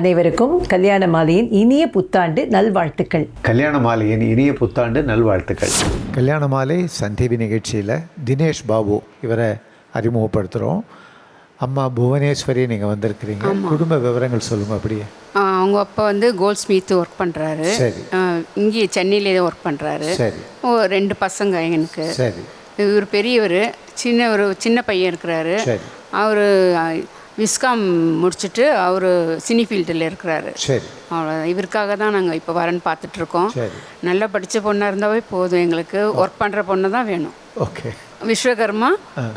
அனைவருக்கும் கல்யாண மாலையின் இனிய புத்தாண்டு நல்வாழ்த்துக்கள். கல்யாண மாலையின் இனிய புத்தாண்டு நல்வாழ்த்துக்கள். கல்யாண மாலை சன் டிவி நிகழ்ச்சியில் தினேஷ் பாபு இவரை அறிமுகப்படுத்துகிறோம் அம்மா புவனேஸ்வரி நீங்கள் வந்திருக்கிறீங்க. குடும்ப விவரங்கள் சொல்லுங்கள் அப்படியே. அவங்க அப்பா வந்து கோல்ட் ஸ்மித் ஒர்க் பண்ணுறாரு சரி. இங்கே சென்னையிலே ஒர்க் பண்ணுறாரு சரி. ஓ ரெண்டு பசங்க எனக்கு. சரி. இவர் பெரியவர் சின்ன ஒரு சின்ன பையன் இருக்கிறாரு. சரி. அவர் விஸ்காம் முடிச்சுட்டு அவர் சினி ஃபீல்டில் இருக்கிறாரு. சரி. அவ்வளோ இவருக்காக தான் நாங்கள் இப்போ வரேன்னு பார்த்துட்ருக்கோம். சரி. நல்லா படித்த பொண்ணாக இருந்தாவே போதும் எங்களுக்கு. ஒர்க் பண்ணுற பொண்ணு தான் வேணும். ஓகே. விஸ்வகர்மா?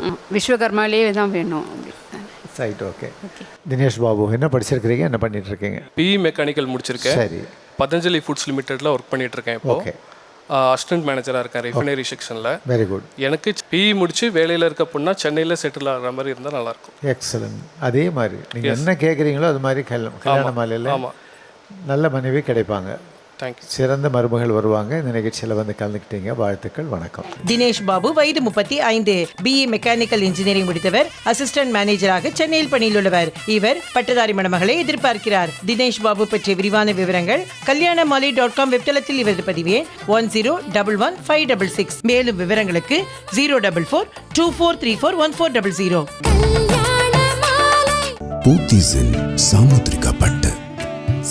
ம், விஸ்வகர்மாலே தான் வேணும். ரைட் ஓகே தினேஷ் பாபு என்ன படிச்சிருக்கிறீங்க? என்ன பண்ணிட்டு இருக்கீங்க பிஇ மெக்கானிக்கல் முடிச்சிருக்கேன். சரி. பதஞ்சலி ஃபுட்ஸ் லிமிடெட்ல ஒர்க் பண்ணிட்டு இருக்கேன் இப்போ. ஓகே அசிஸ்டன்ட் மேனேஜராக இருக்கேன் ரெஃபினரி செக்ஷனில் வெரி குட் எனக்கு பிஇ முடிச்சு வேலையில் இருக்க பொண்ணா சென்னையில் செட்டில் ஆகிற மாதிரி இருந்தால் நல்லாயிருக்கும். எக்ஸலன்ட் அதே மாதிரி நீங்கள் என்ன கேட்குறீங்களோ அது மாதிரி கல்யாணம் கல்யாண மாலையில் நல்ல மனைவி கிடைப்பாங்க. தேங்க்யூ சிறந்த மருமகள் வருவாங்க. இந்த நிகழ்ச்சியில் வந்து கலந்துக்கிட்டீங்க. வாழ்த்துக்கள். வணக்கம். தினேஷ் பாபு வயது முப்பத்தி ஐந்து. பிஇ மெக்கானிக்கல் இன்ஜினியரிங் முடித்தவர். அசிஸ்டன்ட் மேனேஜராக சென்னையில் பணியில் உள்ளவர் இவர் பட்டதாரி மணமகளை எதிர்பார்க்கிறார். தினேஷ் பாபு பற்றிய விரிவான விவரங்கள் கல்யாண மாலை டாட் காம் வெப்தளத்தில் இவரது பதிவே. One zero double one five double six மேலும் விவரங்களுக்கு zero double four two four three four one four double zero பூத்திஸில் சாமுத்திரிகா பட்டு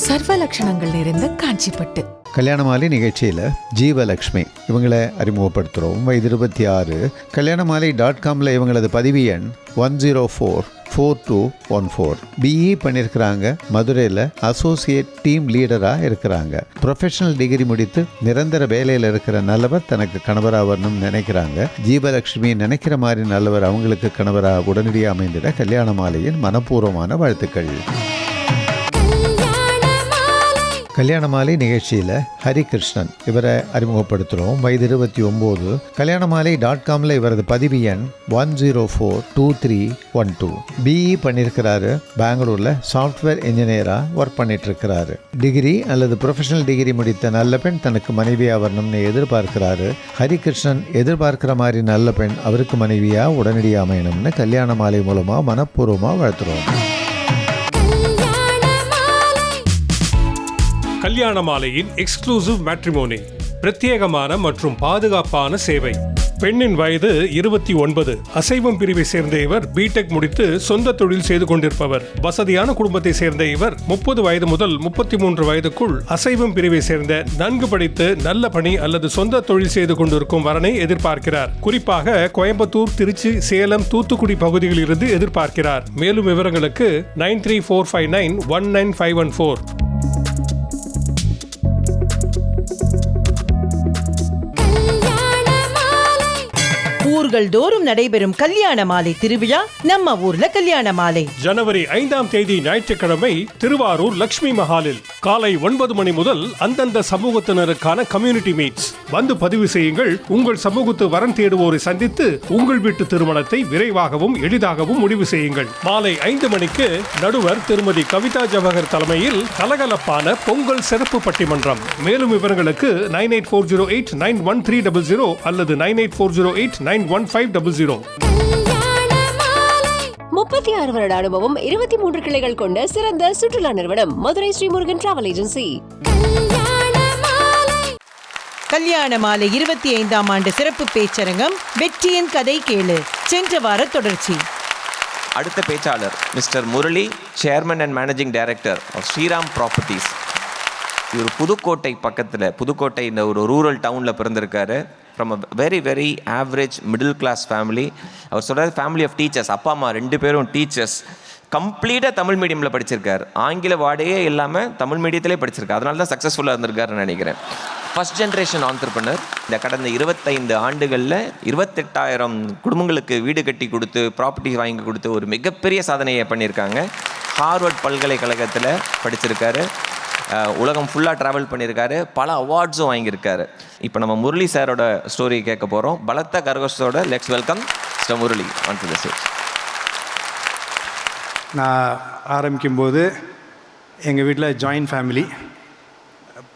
சர்வ லட்சணங்கள் நிறைந்த காஞ்சிப்பட்டு கல்யாணமாலை நிகழ்ச்சியில் ஜீவலக்ஷ்மி இவங்களை அறிமுகப்படுத்துகிறோம் வயது இருபத்தி ஆறு. கல்யாண மாலை டாட் காமில் இவங்களது பதிவு எண் one zero four four two one four BE பண்ணியிருக்கிறாங்க மதுரையில் அசோசியேட் டீம் லீடராக இருக்கிறாங்க. ப்ரொஃபஷனல் டிகிரி முடித்து நிரந்தர வேலையில் இருக்கிற நல்லவர் தனக்கு கணவராக வரணும்னு நினைக்கிறாங்க. ஜீவலக்ஷ்மி நினைக்கிற மாதிரி நல்லவர் அவங்களுக்கு கணவராக உடனடியாக அமைந்திட கல்யாண மாலையின் மனப்பூர்வமான வாழ்த்துக்கள். கல்யாண மாலை நிகழ்ச்சியில் ஹரிகிருஷ்ணன் இவரை அறிமுகப்படுத்துகிறோம் வயது இருபத்தி ஒம்பது. கல்யாண மாலை டாட் காமில் இவரது பதிவு எண் one zero four two three one two BE பண்ணியிருக்கிறாரு பெங்களூரில் சாஃப்ட்வேர் இன்ஜினியராக ஒர்க் பண்ணிட்டுருக்கிறாரு. டிகிரி அல்லது ப்ரொஃபஷனல் டிகிரி முடித்த நல்ல பெண் தனக்கு மனைவியாக வரணும்னு எதிர்பார்க்கிறாரு. ஹரிகிருஷ்ணன் எதிர்பார்க்கிற மாதிரி நல்ல பெண் அவருக்கு மனைவியாக உடனடியாக அமையணும்னு கல்யாண மாலை மூலமாக மனப்பூர்வமாக வளர்த்துறோம் கல்யாண மாலையின் எக்ஸ்க்ளூசிவ் மேட்ரிமோனி பிரத்யேகமான மற்றும் பாதுகாப்பான சேவை. பெண்ணின் வயது இருபத்தி ஒன்பது. அசைவம் பிரிவை சேர்ந்த இவர் பிடெக் முடித்து சொந்த தொழில் செய்து கொண்டிருப்பவர். வசதியான குடும்பத்தை சேர்ந்த இவர் முப்பது வயது முதல் முப்பத்தி மூன்று வயதுக்குள் அசைவம் பிரிவை சேர்ந்த நன்கு படித்து நல்ல பணி அல்லது சொந்த தொழில் செய்து கொண்டிருக்கும் வரனை எதிர்பார்க்கிறார். குறிப்பாக கோயம்புத்தூர் திருச்சி சேலம் தூத்துக்குடி பகுதிகளில் இருந்து எதிர்பார்க்கிறார். மேலும் விவரங்களுக்கு nine three four five nine one nine five one four. ஊர்கள் தோறும் நடைபெறும் கல்யாண மாலை திருவிழா நம்ம ஊர்ல கல்யாண மாலை. ஜனவரி ஐந்தாம் தேதி ஞாயிற்றுக்கிழமை திருவாரூர் லட்சுமி மஹாலில் காலை ஒன்பது மணி முதல் அந்தந்த சமூகத்தினருக்கான கம்யூனிட்டி மீட்ஸ் வந்து பதிவு செய்யுங்கள். உங்கள் சமூகத்து வரன் தேடுவோரை சந்தித்து உங்கள் வீட்டு திருமணத்தை விரைவாகவும் எளிதாகவும் முடிவு செய்யுங்கள். மாலை ஐந்து மணிக்கு நடுவர் திருமதி கவிதா ஜவஹர் தலைமையில் கலகலப்பான பொங்கல் சிறப்பு பட்டிமன்றம். மேலும் விவரங்களுக்கு nine eight four zero eight nine one three double zero அல்லது nine eight four zero eight nine one five double zero முப்பத்தி ஆறு வருட அனுபவம் இருபத்தி மூன்று கிளைகள் கொண்ட சிறந்த சுற்றுலா நிறுவனம் மதுரை ஸ்ரீமுருகன் டிராவல் ஏஜென்சி கல்யாண மாலை இருபத்தி ஐந்தாம் ஆண்டு சிறப்பு பேச்சரங்கம் வெற்றியின் கதை கேளு. சென்ற வார தொடர்ச்சி. அடுத்த பேச்சாளர் mister Murali chairman and managing director of Sriram properties இவர் புதுக்கோட்டை பக்கத்தில் புதுக்கோட்டை இந்த ஒரு ரூரல் டவுனில் பிறந்திருக்காரு. From a very very average middle class family அவர் சொல்கிறார் ஃபேமிலி ஆஃப் டீச்சர்ஸ் அப்பா அம்மா ரெண்டு பேரும் டீச்சர்ஸ் கம்ப்ளீட்டாக தமிழ் மீடியமில் படிச்சிருக்கார். ஆங்கில வாடையே இல்லாமல் தமிழ் மீடியத்திலே படிச்சிருக்கார். அதனால தான் சக்ஸஸ்ஃபுல்லாக இருந்திருக்காருன்னு நினைக்கிறேன். ஃபஸ்ட் ஜென்ரேஷன் ஆண்டர்பனர் இந்த கடந்த இருபத்தைந்து ஆண்டுகளில் இருபத்தெட்டாயிரம் குடும்பங்களுக்கு வீடு கட்டி கொடுத்து ப்ராப்பர்ட்டி வாங்கி கொடுத்து ஒரு மிகப்பெரிய சாதனையை பண்ணியிருக்காங்க. ஹார்வர்ட் பல்கலைக்கழகத்தில் படிச்சிருக்காரு. உலகம் ஃபுல்லாக ட்ராவல் பண்ணியிருக்காரு. பல அவார்ட்ஸும் வாங்கியிருக்காரு. இப்போ நம்ம முரளி சாரோட ஸ்டோரி கேட்க போகிறோம் பலத்த கரகோஷத்தோட let's welcome mister Murali on to the stage நான் ஆரம்பிக்கும்போது எங்கள் வீட்டில் ஜாயின்ட் ஃபேமிலி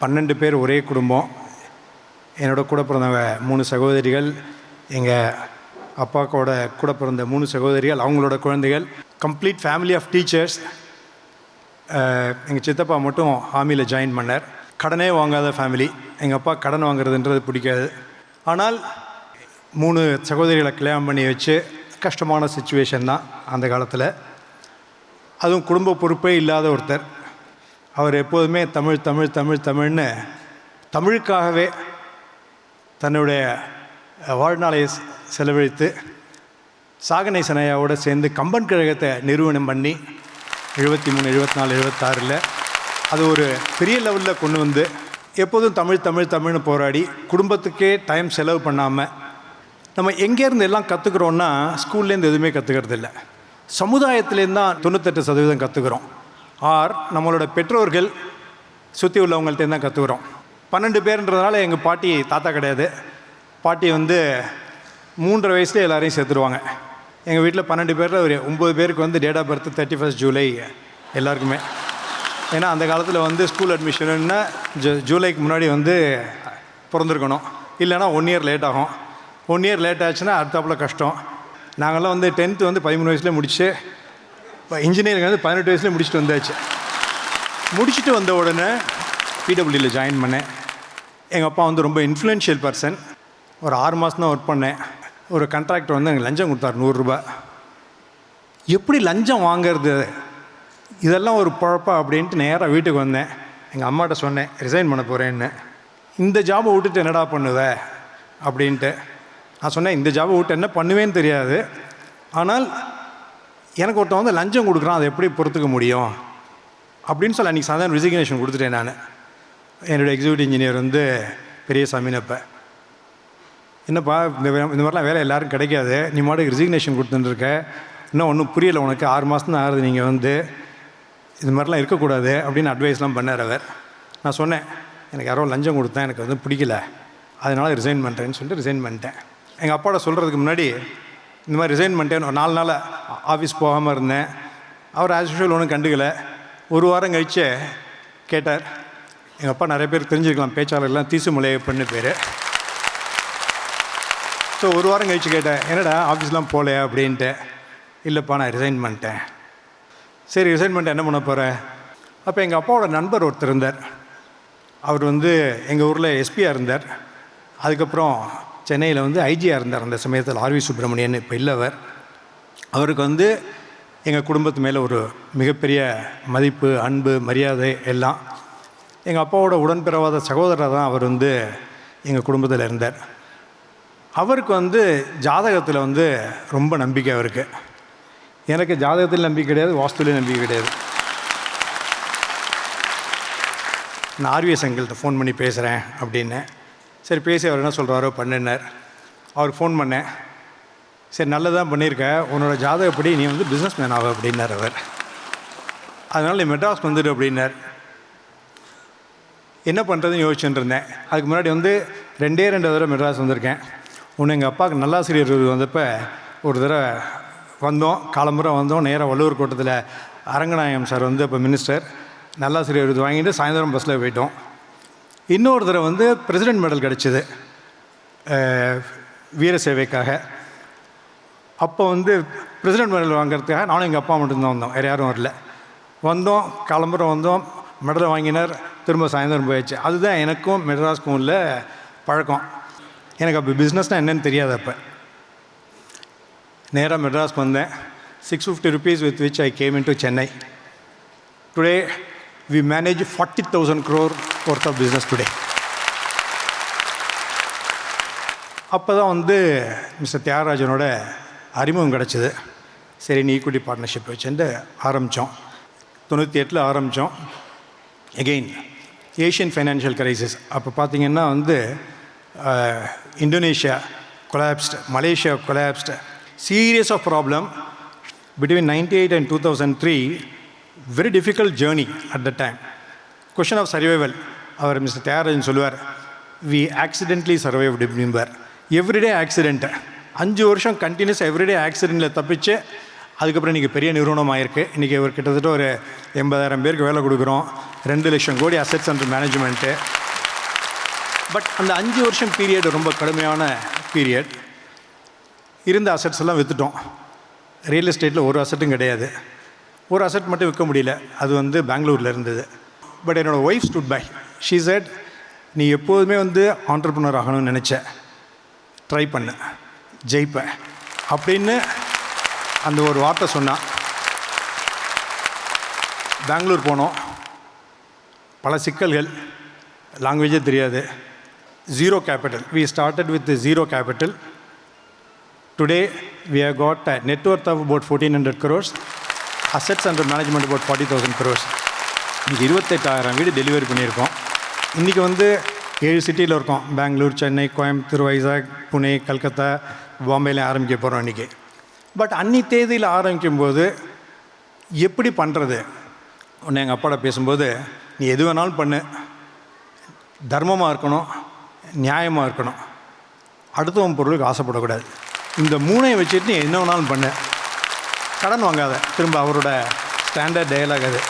பன்னெண்டு பேர் ஒரே குடும்பம். என்னோட கூட பிறந்தவங்க மூணு சகோதரிகள். எங்கள் அப்பாக்கோட கூட பிறந்த மூணு சகோதரிகள் அவங்களோட குழந்தைகள். கம்ப்ளீட் ஃபேமிலி ஆஃப் டீச்சர்ஸ் எங்கள் சித்தப்பா மட்டும் ஆர்மியில் ஜாயின் பண்ணார். கடனே வாங்காத ஃபேமிலி எங்கள் அப்பா கடன் வாங்குறதுன்றது பிடிக்காது. ஆனால் மூணு சகோதரிகளை கல்யாணம் பண்ணி வச்சு கஷ்டமான சுச்சுவேஷன் தான் அந்த காலத்தில். அதுவும் குடும்ப பொறுப்பே இல்லாத ஒருத்தர். அவர் எப்போதுமே தமிழ் தமிழ் தமிழ் தமிழ்னு தமிழுக்காகவே தன்னுடைய வாழ்நாளை செலவழித்து சாகனை சனையாவோட சேர்ந்து கம்பன் கழகத்தை நிறுவனம் பண்ணி எழுபத்தி மூணு எழுபத்தி நாலு எழுபத்தாறில் அது ஒரு பெரிய லெவலில் கொண்டு வந்து எப்போதும் தமிழ் தமிழ் தமிழ்னு போராடி குடும்பத்துக்கே டைம் செலவு பண்ணாமல் நம்ம எங்கேருந்து எல்லாம் கற்றுக்குறோன்னா ஸ்கூல்லேருந்து எதுவுமே கற்றுக்கிறது இல்லை. சமுதாயத்துலேருந்து தான் தொண்ணூத்தெட்டு சதவீதம் கற்றுக்குறோம் ஆர் நம்மளோட பெற்றோர்கள் சுற்றி உள்ளவங்கள்ட்டேருந்து தான் கற்றுக்குறோம் பன்னெண்டு பேருன்றதுனால எங்கள் பாட்டி தாத்தா கிடையாது. பாட்டி வந்து மூன்றரை வயசுல எல்லாரையும் சேர்த்துருவாங்க. எங்கள் வீட்டில் பன்னெண்டு பேரில் ஒரு ஒம்பது பேருக்கு வந்து date of birth thirty first July எல்லாருக்குமே. ஏன்னா அந்த காலத்தில் வந்து ஸ்கூல் அட்மிஷனுன்னா ஜூ ஜூலைக்கு முன்னாடி வந்து பிறந்திருக்கணும். இல்லைன்னா ஒன் இயர் லேட் ஆகும். ஒன் இயர் லேட் ஆச்சுன்னா அடுத்தாப்புல கஷ்டம். நாங்கள்லாம் வந்து டென்த்து வந்து பதிமூணு வயசுலேயே முடிச்சு இப்போ இன்ஜினியரிங் வந்து பதினெட்டு வயசுலேயே முடிச்சுட்டு வந்தாச்சு. முடிச்சுட்டு வந்த உடனே பிடபிள்யூவில் ஜாயின் பண்ணேன். எங்கள் அப்பா வந்து ரொம்ப இன்ஃப்ளூயன்ஷியல் பர்சன் ஒரு ஆறு மாதம் தான் ஒர்க் பண்ணேன். ஒரு கண்ட்ராக்டர் வந்து எனக்கு லஞ்சம் கொடுத்தார் நூறுரூபா எப்படி லஞ்சம் வாங்கிறது? இதெல்லாம் ஒரு பழப்பா அப்படின்ட்டு நேராக வீட்டுக்கு வந்தேன். எங்கள் அம்மாட்ட சொன்னேன் ரிசைன் பண்ண போகிறேன்னு இந்த ஜாபை விட்டுட்டு என்னடா பண்ணுவ? அப்படின்ட்டு. நான் சொன்னேன் இந்த ஜாபை விட்டு என்ன பண்ணுவேன்னு தெரியாது. ஆனால் எனக்கு ஒருத்தன் வந்து லஞ்சம் கொடுக்குறான் அதை எப்படி பொறுத்துக்க முடியும்? அப்படின்னு சொல்லி அன்றைக்கி சாதாரண ரிசிக்னேஷன் கொடுத்துட்டேன் நான். என்னுடைய எக்ஸிக்யூட்டிவ் இன்ஜினியர் வந்து பெரியசாமினப்ப என்னப்பா இந்த வே- இந்த மாதிரிலாம் வேலை எல்லோரும் கிடைக்காது. நீ மாட்டுக்கு ரிசிக்னேஷன் கொடுத்துட்டுருக்க. இன்னும் ஒன்றும் புரியல உனக்கு. ஆறு மாதம் தான் ஆகுது நீங்கள் வந்து. இது மாதிரிலாம் இருக்கக்கூடாது அப்படின்னு அட்வைஸ்லாம் பண்ணார் அவர். நான் சொன்னேன் எனக்கு யாரோ லஞ்சம் கொடுத்தேன் எனக்கு வந்து பிடிக்கல. அதனால் ரிசைன் பண்ணுறேன்னு சொல்லிட்டு ரிசைன் பண்ணிட்டேன். எங்கள் அப்பாவோட சொல்கிறதுக்கு முன்னாடி இந்த மாதிரி ரிசைன் பண்ணிட்டேன் ஒரு நாலு நாள் ஆஃபீஸ் போகாமல் இருந்தேன். அவர் ஆஸ் யூஷுவல் ஒன்றும் கண்டுக்கல. ஒரு வாரம் கழிச்சு கேட்டார். எங்கள் அப்பா நிறைய பேர் தெரிஞ்சிருக்கலாம். பேச்சாளர்லாம் தீசு பண்ணு பேர். ஸோ ஒரு வாரம் கழிச்சு கேட்டேன் என்னடா ஆஃபீஸ்லாம் போகலையா? அப்படின்ட்டு இல்லைப்பா நான் ரிசைன் பண்ணிட்டேன். சரி ரிசைன் பண்ணிட்டு என்ன பண்ண போகிறேன் அப்போ எங்கள் அப்பாவோட நண்பர் ஒருத்தர் இருந்தார். அவர் வந்து எங்கள் ஊரில் எஸ்பியாக இருந்தார். அதுக்கப்புறம் சென்னையில் வந்து ஐஜியாக இருந்தார் அந்த சமயத்தில் ஆர்வி சுப்பிரமணியன் இப்போ இல்லவர் அவருக்கு வந்து எங்கள் குடும்பத்து மேலே ஒரு மிகப்பெரிய மதிப்பு அன்பு மரியாதை எல்லாம். எங்கள் அப்பாவோட உடன்பிறவாத சகோதரர் தான் அவர் வந்து எங்கள் குடும்பத்தில் இருந்தார். அவருக்கு வந்து ஜாதகத்தில் வந்து ரொம்ப நம்பிக்கை அவருக்கு. எனக்கு ஜாதகத்தில் நம்பிக்கை கிடையாது வாஸ்துலேயும் நம்பிக்கை கிடையாது. நான் ஆர்விஎஸ் அங்கிள்கிட்ட ஃபோன் பண்ணி பேசுகிறேன் அப்படின்னு. சரி பேசி அவர் என்ன சொல்கிறாரோ பண்ணினார். அவருக்கு ஃபோன் பண்ணேன். சரி நல்லதான் பண்ணியிருக்க. உன்னோட ஜாதகப்படி நீ வந்து பிஸ்னஸ் மேன் ஆக அப்படின்னார் அவர். அதனால் நீ மெட்ராஸ் வந்துடு அப்படின்னார். என்ன பண்ணுறதுன்னு யோசிச்சுட்டு இருந்தேன். அதுக்கு முன்னாடி வந்து ரெண்டே ரெண்டு தடவை மெட்ராஸ் வந்திருக்கேன். ஒன்று எங்கள் அப்பாவுக்கு நல்லாசிரியர் வந்தப்போ ஒரு தடவை வந்தோம் காலம்புரம் வந்தோம் நேராக வள்ளுவர் கோட்டத்தில் அரங்கநாயகம் சார் வந்து இப்போ மினிஸ்டர் நல்லாசிரியர் விருது வாங்கிட்டு சாயந்தரம் பஸ்ஸில் போயிட்டோம். இன்னொரு தடவை வந்து பிரசிடென்ட் மெடல் கிடச்சிது. வீர சேவைக்காக. அப்போ வந்து பிரசிடென்ட் மெடல் வாங்குறதுக்காக நானும் எங்கள் அப்பா மட்டும்தான் வந்தோம். வேறு யாரும் வரல. வந்தோம் கிளம்புற வந்தோம் மெடலை வாங்கினார் திரும்ப சாயந்தரம் போயாச்சு. அதுதான் எனக்கும் மெட்ராஸ்க்கும் உள்ள பழக்கம். எனக்கு அப்போ பிஸ்னஸ்னால் என்னன்னு தெரியாது அப்போ. நேராக மெட்ராஸ்க்கு வந்தேன். Six fifty rupees with which I came in to Chennai today we manage forty thousand crore worth of business today அப்போ தான் வந்து மிஸ்டர் தியாகராஜனோட அறிமுகம் கிடச்சிது. சரி நீ ஈக்குவிட்டி பார்ட்னர்ஷிப் வச்சுட்டு ஆரம்பித்தோம் தொண்ணூற்றி எட்டில் ஆரம்பித்தோம் எகெயின் ஏஷியன் ஃபைனான்ஷியல் கிரைசிஸ் அப்போ பார்த்தீங்கன்னா வந்து Indonesia collapsed Malaysia collapsed series of problem between ninety eight and two thousand three very difficult journey at the time question of survival our mister Thiyagarajan சொல்லுவார் we accidentally survive அப்படிம்பார். Everyday accident அஞ்சு வருஷம் continuous everyday ஆக்சிடெண்ட்டில் தப்பிச்சு அதுக்கப்புறம் இன்றைக்கி பெரிய நிறுவனம் ஆயிருக்கு. இன்றைக்கி ஒரு கிட்டத்தட்ட ஒரு எண்பதாயிரம் பேருக்கு வேலை கொடுக்குறோம். ரெண்டு லட்சம் கோடி அசெட்ஸ் அண்ட் மேனேஜ்மெண்ட்டு பட் அந்த அஞ்சு வருஷம் பீரியட் ரொம்ப கடுமையான பீரியட் இருந்த அசட்ஸ் எல்லாம் விற்றுட்டோம் ரியல் எஸ்டேட்டில் ஒரு அசட்டும் கிடையாது. ஒரு அசெட் மட்டும் விற்க முடியல. அது வந்து பெங்களூரில் இருந்தது. பட் என்னோடய wife stood by she said நீ எப்போதுமே வந்து ஆண்டர்பனர் ஆகணும்னு நினச்ச. ட்ரை பண்ணு. ஜெயிப்ப. அப்படின்னு அந்த ஒரு வார்த்தை சொன்னான் பெங்களூர் போனோம். பல சிக்கல்கள். லாங்குவேஜே தெரியாது. Zero capital we started with zero capital today we have got a net worth of about fourteen hundred crores assets under management about forty thousand crores இன்றைக்கி இருபத்தெட்டாயிரம் வீடு டெலிவரி பண்ணியிருக்கோம். இன்றைக்கி வந்து ஏழு சிட்டியில் இருக்கோம். பெங்களூர் சென்னை கோயம்புத்தூர் வைசாக் புனே கல்கத்தா பாம்பேல ஆரம்பிக்க போகிறோம் இன்றைக்கி பட் அன்னி தேதியில் ஆரம்பிக்கும் போது எப்படி பண்ணுறது ஒன்று எங்கள் அப்பாட பேசும்போது நீ எது வேணாலும் பண்ணு. தர்மமாக இருக்கணும். நியாயமாக இருக்கணும். அடுத்தவன் பொருளுக்கு ஆசைப்படக்கூடாது. இந்த மூணையும் வச்சுட்டு நீ என்ன வேணாலும் பண்ணு. கடன் வாங்காத. திரும்ப அவரோட ஸ்டாண்டர்ட் டயலாக் அது.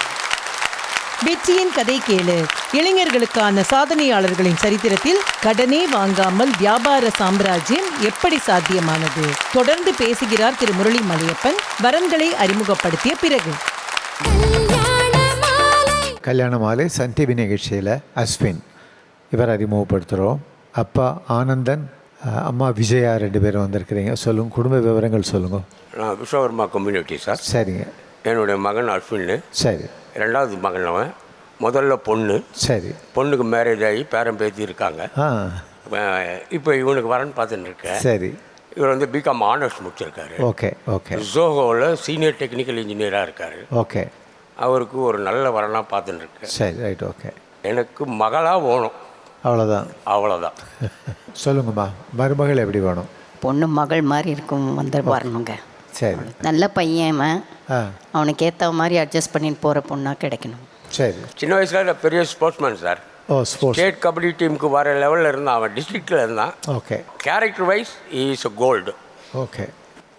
வெற்றியின் கதை கேளு. இளைஞர்களுக்கான சாதனையாளர்களின் சரித்திரத்தில் கடனே வாங்காமல் வியாபார சாம்ராஜ்யம் எப்படி சாத்தியமானது? தொடர்ந்து பேசுகிறார் திரு முரளி மலையப்பன் வரன்களை அறிமுகப்படுத்திய பிறகு. கல்யாண மாலை சன் டிவி நிகழ்ச்சியில் அஸ்வின். இவர் அறிமுகப்படுத்துகிறோம். அப்பா ஆனந்தன் அம்மா விஜயா ரெண்டு பேரும் வந்திருக்கிறீங்க. சொல்லுங்க குடும்ப விவரங்கள் சொல்லுங்க. நான் விஸ்வகர்மா கம்யூனிட்டி சார். சரிங்க. என்னுடைய மகன் அஸ்வின் சரி. ரெண்டாவது மகன் அவன். முதல்ல பொண்ணு. சரி. பொண்ணுக்கு மேரேஜ் ஆகி பேரன் பேத்தி இருக்காங்க. இப்போ இவனுக்கு வரேன்னு பார்த்துட்டு இருக்கேன். சரி. இவர் வந்து பிகாம் ஆனர்ஸ் முடிச்சிருக்காரு. Okay okay. ஜோஹோவில் சீனியர் டெக்னிக்கல் இன்ஜினியராக இருக்கார். ஓகே. அவருக்கு ஒரு நல்ல வரனாக பார்த்துட்டு இருக்கேன். சரி ரைட் ஓகே. எனக்கு மகளாக வேணும். அவ்வளோதான் அவ்வளோதான் சொல்லுங்கம்மா மருமகள் எப்படி வேணும்? பொண்ணு மகள் மாதிரி இருக்கும் வந்து வரணுங்க. சரி. நல்ல பையன் அவனுக்கு ஏற்ற மாதிரி அட்ஜஸ்ட் பண்ணிட்டு போகிற பொண்ணாக கிடைக்கணும். சரி. சின்ன வயசில் பெரிய sportsman sir oh sports state kabaddi டீமுக்கு வர லெவலில் இருந்தான் அவன் டிஸ்ட்ரிக்டில் இருந்தான். Okay. Character wise is gold okay.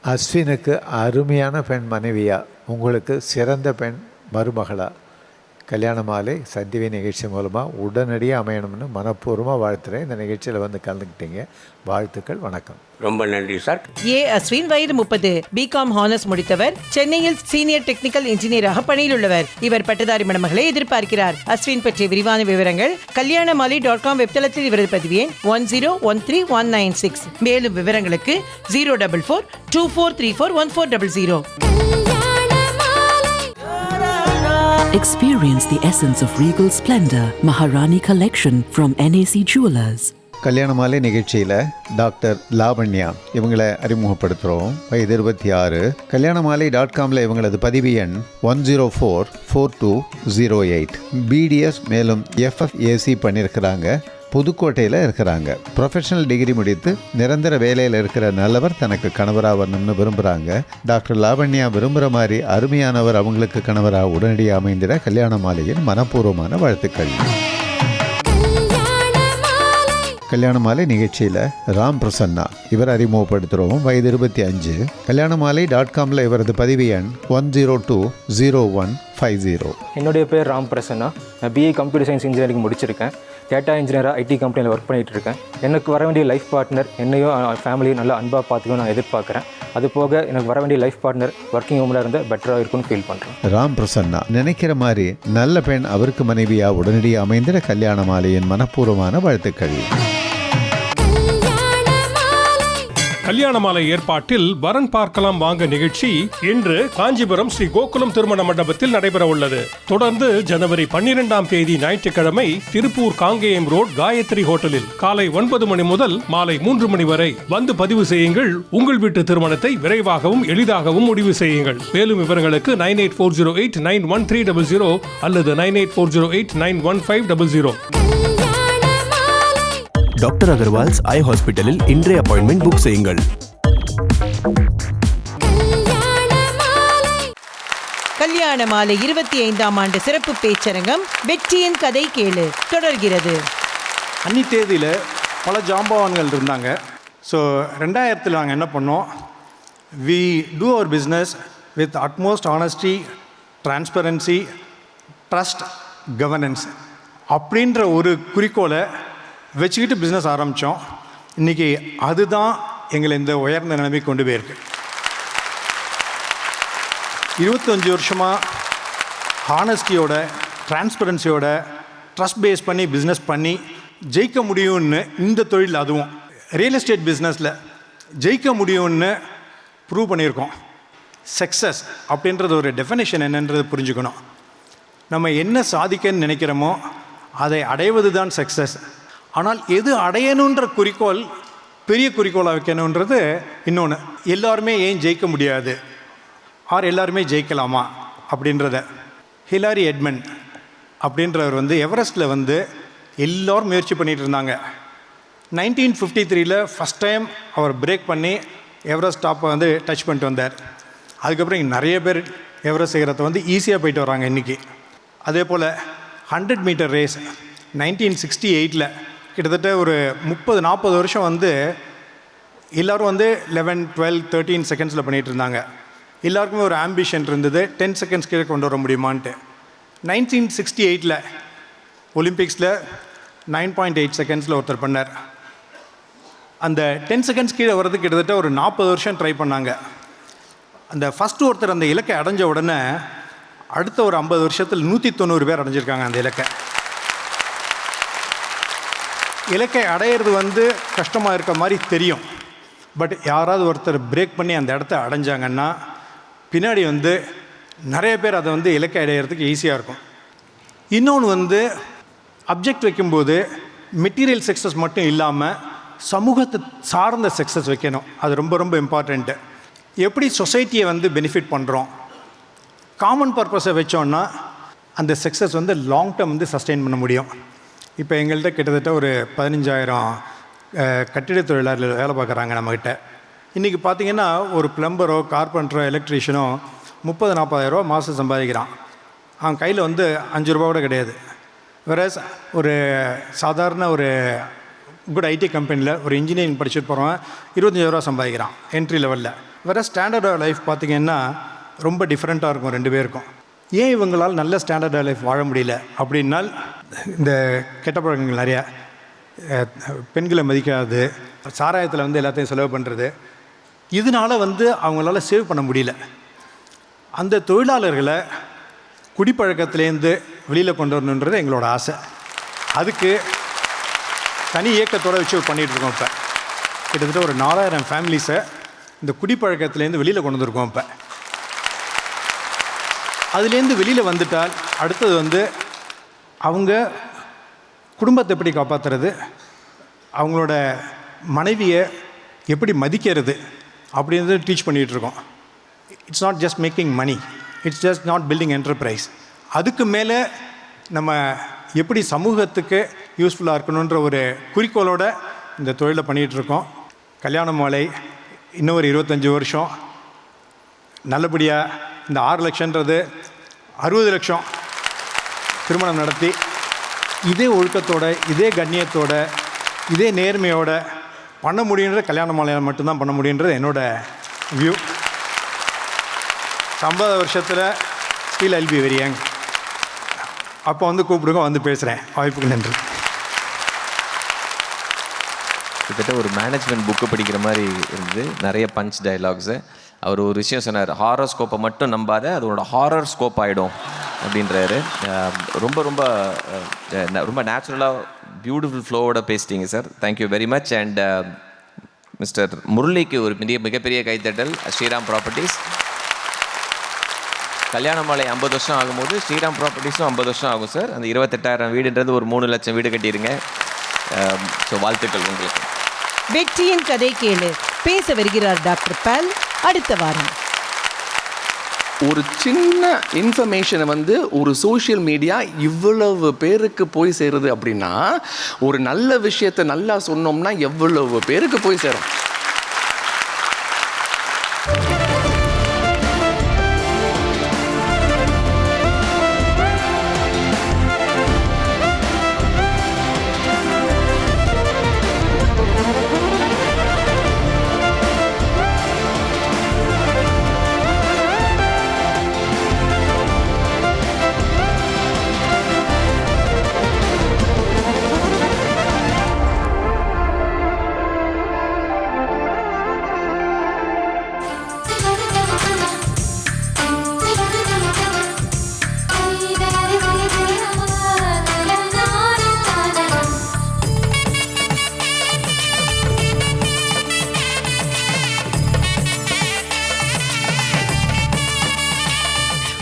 அஸ்வினுக்கு அருமையான பெண் மனைவியா? உங்களுக்கு சிறந்த பெண் மருமகளா? கல்யாண மாலை சந்திவி நிகழ்ச்சி மூலமாக உடனடியாக அமையணும்னு மனப்பூர்வமாக வாழ்த்துறேன். இந்த நிகழ்ச்சியில் வந்து கலந்துக்கிட்டீங்க. வாழ்த்துக்கள் வணக்கம். ரொம்ப நன்றி சார். ஏ அஸ்வின் வயது முப்பது. பிகாம் ஹானர்ஸ் முடித்தவர். சென்னையில் சீனியர் டெக்னிக்கல் இன்ஜினியராக பணியில் உள்ளவர். இவர் பட்டதாரி மணமகளை எதிர்பார்க்கிறார். அஸ்வின் பற்றிய விரிவான விவரங்கள் கல்யாணமாலி டாட் காம் வெப்தளத்தில் இவரது பதிவு எண் one zero one three one nine six மேலும் விவரங்களுக்கு zero double four two four three four one four double zero Experience the essence of regal splendor. Maharani Collection from NAC Jewelers. கல்யாண மாலை நிகழ்ச்சியில் doctor Lavanya இவங்களை அறிமுகப்படுத்துகிறோம் வயது இருபத்தி ஆறு கல்யாண மாலை டாட் காமில் இவங்களது பதிவு எண் one zero four four two zero eight BDS மேலும் எஃப்எஃப்ஏசி பண்ணியிருக்கிறாங்க புதுக்கோட்டையில் இருக்கிறாங்க. ப்ரொஃபஷனல் டிகிரி முடித்து நிரந்தர வேலையில் இருக்கிற நல்லவர் தனக்கு கணவராக வரணும்னு விரும்புகிறாங்க டாக்டர் லாவண்யா விரும்புகிற மாதிரி அருமையானவர் அவங்களுக்கு கணவராக உடனடியாக அமைந்திட கல்யாண மாலையின் மனப்பூர்வமான வாழ்த்துக்கள். கல்யாண மாலை நிகழ்ச்சியில் ராம் பிரசன்னா இவர் அறிமுகப்படுத்துகிறோம் வயது இருபத்தி அஞ்சு. கல்யாண மாலை டாட் காமில் இவரது பதிவு எண் one zero two zero one five zero என்னுடைய பேர் ராம் பிரசன்னா. நான் பிஏ கம்ப்யூட்டர் சயின்ஸ் இன்ஜினியரிங் முடிச்சிருக்கேன். டேட்டா இன்ஜினியராக ஐடி கம்பெனியில் ஒர்க் பண்ணிகிட்டு இருக்கேன் எனக்கு வர வேண்டிய லைஃப் பார்ட்னர் என்னையும் ஃபேமிலியும் நல்லா அன்பாக பார்த்துக்கணும் நான் எதிர்பார்க்குறேன். அது போக எனக்கு வர வேண்டிய லைஃப் பார்ட்னர் ஒர்க்கிங் உமனாக இருந்தால் பெட்டராக இருக்கும்னு ஃபீல் பண்ணுறேன் ராம் பிரசன்னா நினைக்கிற மாதிரி நல்ல பெண் அவருக்கு மனைவியாக உடனடியாக அமைந்திட கல்யாண மாலையின் மனப்பூர்வமான வாழ்த்துக்கள். கல்யாண மாலை ஏற்பாட்டில் வரன் பார்க்கலாம் வாங்க நிகழ்ச்சி இன்று காஞ்சிபுரம் ஸ்ரீ கோகுலம் திருமண மண்டபத்தில் நடைபெற உள்ளது. தொடர்ந்து ஜனவரி பன்னிரெண்டாம் தேதி ஞாயிற்றுக்கிழமை திருப்பூர் காங்கேயம் ரோட் காயத்ரி ஹோட்டலில் காலை ஒன்பது மணி முதல் மாலை மூன்று மணி வரை வந்து பதிவு செய்யுங்கள். உங்கள் வீட்டு திருமணத்தை விரைவாகவும் எளிதாகவும் முடிவு செய்யுங்கள். மேலும் விவரங்களுக்கு nine eight four zero eight nine one three double zero அல்லது nine eight four zero eight nine one five double zero. Doctor Agarwal's eye ஹாஸ்பிட்டலில் இன்றைய அப்பாயின்மெண்ட் புக் செய்யுங்கள். கல்யாண மாலை இருபத்தி ஐந்தாம் ஆண்டு சிறப்பு பேச்சரங்கம் வெற்றியின் கதை கேளு தொடர்கிறது. அன்னி தேதியில் பல ஜாம்பவான்கள் இருந்தாங்க. ஸோ ரெண்டாயிரத்தில் நாங்கள் என்ன பண்ணோம்? We do our business with utmost honesty transparency trust governance அப்படின்ற ஒரு குறிக்கோளை வச்சுக்கிட்டு பிஸ்னஸ் ஆரம்பித்தோம் இன்றைக்கி அதுதான் எங்களை இந்த உயர்ந்த நிலைமைக்கு கொண்டு போயிருக்கு. இருபத்தஞ்சி வருஷமாக ஹானஸ்டியோட டிரான்ஸ்பரன்சியோட ட்ரஸ்ட் பேஸ் பண்ணி பிஸ்னஸ் பண்ணி ஜெயிக்க முடியும்னு இந்த தொழில் அதுவும். ரியல் எஸ்டேட் பிஸ்னஸில் ஜெயிக்க முடியும்னு ப்ரூவ் பண்ணியிருக்கோம். சக்ஸஸ் அப்படின்றது ஒரு டெஃபினேஷன் என்னன்றது புரிஞ்சுக்கணும். நம்ம என்ன சாதிக்கன்னு நினைக்கிறோமோ அதை அடைவது தான் சக்ஸஸ் ஆனால் எது அடையணுன்ற குறிக்கோள் பெரிய குறிக்கோளாக வைக்கணுன்றது இன்னொன்று எல்லாருமே ஏன் ஜெயிக்க முடியாது? ஆர் எல்லாருமே ஜெயிக்கலாமா? அப்படின்றத. ஹிலாரி எட்மன் அப்படின்றவர் வந்து எவரெஸ்ட்டில் வந்து எல்லோரும் முயற்சி பண்ணிகிட்டு இருந்தாங்க. நைன்டீன் ஃபிஃப்டி த்ரீல ஃபஸ்ட் டைம் அவர் பிரேக் பண்ணி எவரெஸ்ட் டாப்பை வந்து டச் பண்ணிட்டு வந்தார். அதுக்கப்புறம் இங்கே நிறைய பேர் எவரெஸ்ட் சிகரத்தை வந்து ஈஸியாக போயிட்டு வராங்க இன்றைக்கி அதே போல் hundred metre race nineteen sixty எயிட்டில் கிட்டத்தட்ட ஒரு முப்பது நாற்பது வருஷம் வந்து எல்லோரும் வந்து லெவன் டுவெல் தேர்ட்டீன் செகண்ட்ஸில் பண்ணிகிட்டு இருந்தாங்க. எல்லாருக்குமே ஒரு ஆம்பிஷன் இருந்தது. டென் செகண்ட்ஸ் கீழே கொண்டு வர முடியுமான்ட்டு. நைன்டீன் சிக்ஸ்டி எயிட்டில் ஒலிம்பிக்ஸில் நைன் பாயிண்ட் எயிட் செகண்ட்ஸில் ஒருத்தர் பண்ணார். அந்த டென் செகண்ட்ஸ் கீழே வர்றதுக்கு கிட்டத்தட்ட ஒரு நாற்பது வருஷம் ட்ரை பண்ணாங்க. அந்த ஃபஸ்ட்டு ஒருத்தர் அந்த இலக்கை அடைஞ்ச உடனே அடுத்த ஒரு ஐம்பது வருஷத்தில் நூற்றி தொண்ணூறு பேர் அடைஞ்சிருக்காங்க அந்த இலக்கை. இலக்கை அடையிறது வந்து கஷ்டமாக இருக்க மாதிரி தெரியும். பட் யாராவது ஒருத்தர் பிரேக் பண்ணி அந்த இடத்த அடைஞ்சாங்கன்னா பின்னாடி வந்து நிறைய பேர் அதை வந்து இலக்கை அடையிறதுக்கு ஈஸியாக இருக்கும். இன்னொன்று வந்து அப்ஜெக்ட் வைக்கும்போது மெட்டீரியல் சக்ஸஸ் மட்டும் இல்லாமல் சமூகத்தை சார்ந்த சக்ஸஸ் வைக்கணும். அது ரொம்ப ரொம்ப இம்பார்ட்டண்ட்டு எப்படி சொசைட்டியை வந்து பெனிஃபிட் பண்ணுறோம் காமன் பர்பஸை வச்சோன்னா அந்த சக்ஸஸ் வந்து லாங் டேர்ம் வந்து சஸ்டெயின் பண்ண முடியும். இப்போ எங்கள்கிட்ட கிட்டத்தட்ட ஒரு பதினஞ்சாயிரம் கட்டிட தொழிலாளர்கள் வேலை பார்க்குறாங்க நம்மக்கிட்ட இன்றைக்கி பார்த்தீங்கன்னா ஒரு பிளம்பரோ கார்பெண்டரோ எலக்ட்ரீஷியனோ முப்பது நாற்பதாயிரரூவா மாதம் சம்பாதிக்கிறான். அவன் கையில் வந்து அஞ்சு ரூபா கூட கிடையாது. வேற ஒரு சாதாரண ஒரு குட் ஐடி கம்பெனியில் ஒரு இன்ஜினியரிங் படிச்சுட்டு போகிறவன் இருபத்தஞ்சாயிரரூவா சம்பாதிக்கிறான் என்ட்ரி லெவலில் வேற ஸ்டாண்டர்ட் லைஃப் பார்த்தீங்கன்னா ரொம்ப டிஃப்ரெண்ட்டாக இருக்கும் ரெண்டு பேருக்கும். ஏன் இவங்களால் நல்ல ஸ்டாண்டர்ட் லைஃப் வாழ முடியல? அப்படின்னால் இந்த கெட்ட பழக்கங்கள் நிறையா பெண்களை மதிக்காது சாராயத்தில் வந்து எல்லாத்தையும் செலவு பண்ணுறது இதனால வந்து அவங்களால சேவ் பண்ண முடியல. அந்த தொழிலாளர்களை குடிப்பழக்கத்துலேருந்து வெளியில் கொண்டு வரணுன்றது எங்களோட ஆசை. அதுக்கு தனி இயக்கத்தோடு வச்சு பண்ணிகிட்டு இருக்கோம் இப்போ. கிட்டத்தட்ட ஒரு நாலாயிரம் ஃபேமிலிஸை இந்த குடிப்பழக்கத்துலேருந்து வெளியில் கொண்டு வந்திருக்கோம் இப்போ. அதுலேருந்து வெளியில் வந்துட்டால் அடுத்தது வந்து அவங்க குடும்பத்தை எப்படி காப்பாற்றுறது அவங்களோட மனைவியை எப்படி மதிக்கிறது? அப்படின்றது டீச் பண்ணிகிட்ருக்கோம். It's not just making money it's just not building enterprise அதுக்கு மேலே நம்ம எப்படி சமூகத்துக்கு யூஸ்ஃபுல்லாக இருக்கணுன்ற ஒரு குறிக்கோளோட இந்த தொழிலை பண்ணிகிட்டு இருக்கோம் கல்யாண மாலை இன்னும் ஒரு இருபத்தஞ்சி வருஷம். நல்லபடியாக இந்த ஆறு லட்சன்றது அறுபது லட்சம் திருமணம் நடத்தி இதே ஒழுக்கத்தோட இதே கண்ணியத்தோட இதே நேர்மையோட பண்ண முடியுன்ற கல்யாண மாலையில் மட்டும்தான் பண்ண முடியுன்றது என்னோட வியூ ஐம்பது வருஷத்தில் ஸ்டீல் ஐல் பி அப்போ வந்து கூப்பிடுங்க வந்து பேசுகிறேன் வாய்ப்புக்கு நன்றி. கிட்டத்தட்ட ஒரு மேனேஜ்மெண்ட் புக்கு படிக்கிற மாதிரி இருந்தது. நிறைய பஞ்ச் டயலாக்ஸு அவர் ஒரு விஷயம் சொன்னார் ஹாரர் ஸ்கோப்பை மட்டும் நம்பாத அதோட ஹாரர் ஸ்கோப் ஆகிடும் அப்படின்றாரு. ரொம்ப ரொம்ப ரொம்ப நேச்சுரலாக பியூட்டிஃபுல் ஃப்ளோவோட பேசிட்டீங்க sir thank you very much and mister முரளிக்கு ஒரு பெரிய மிகப்பெரிய கைத்தட்டல் ஸ்ரீராம் ப்ராப்பர்ட்டிஸ் கல்யாண மாலை ஐம்பது வருஷம் ஆகும்போது ஸ்ரீராம் ப்ராப்பர்ட்டிஸும் ஐம்பது வருஷம் ஆகும் சார் அந்த இருபத்தெட்டாயிரம் வீடுன்றது ஒரு மூணு லட்சம் வீடு கட்டிடுங்க ஸோ வாழ்த்துக்கள் உங்களுக்கு. வெற்றியின் கதை கேளு. பேச வருகிறார் டாக்டர் பால். அடுத்த வாரம். ஒரு சின்ன இன்ஃபர்மேஷனை வந்து ஒரு சோஷியல் மீடியா இவ்வளவு பேருக்கு போய் சேருது அப்படின்னா ஒரு நல்ல விஷயத்தை நல்லா சொன்னோம்னா எவ்வளவு பேருக்கு போய் சேரும்?